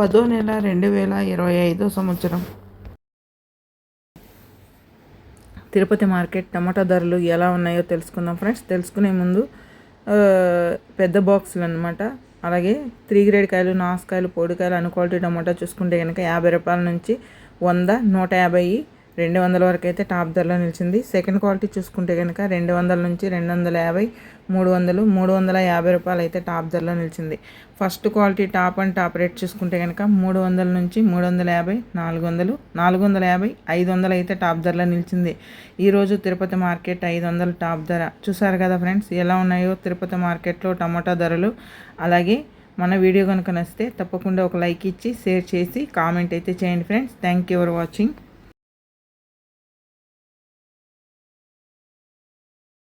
పదో నెల రెండు వేల ఇరవై ఐదో సంవత్సరం. తిరుపతి మార్కెట్ టమాటా ధరలు ఎలా ఉన్నాయో తెలుసుకుందాం ఫ్రెండ్స్. తెలుసుకునే ముందు పెద్ద బాక్సులు అనమాట అలాగే త్రీ గ్రేడ్ కాయలు నాసుకాయలు పొడికాయలు అన్ క్వాలిటీ టమాటా చూసుకుంటే కనుక యాభై రూపాయల నుంచి వంద నూట యాభై రెండు వందల వరకు అయితే టాప్ ధరలో నిలిచింది. సెకండ్ క్వాలిటీ చూసుకుంటే కనుక రెండు వందల నుంచి రెండు వందల యాభై మూడు వందలు మూడు వందల యాభై రూపాయలు అయితే టాప్ ధరలో నిలిచింది. First quality top and top rate చూసుకుంటే కనుక మూడు వందల నుంచి మూడు వందల యాభై నాలుగు వందలు నాలుగు వందల యాభై ఐదు వందలు అయితే టాప్ ధరలో నిలిచింది. ఈరోజు తిరుపతి మార్కెట్ ఐదు వందలు టాప్ ధర. చూసారు కదా ఫ్రెండ్స్ ఎలా ఉన్నాయో తిరుపతి మార్కెట్లో టమాటా ధరలు. అలాగే మన వీడియో కనుక నచ్చితే తప్పకుండా ఒక లైక్ ఇచ్చి షేర్ చేసి కామెంట్ అయితే చేయండి friends. Thank you for watching.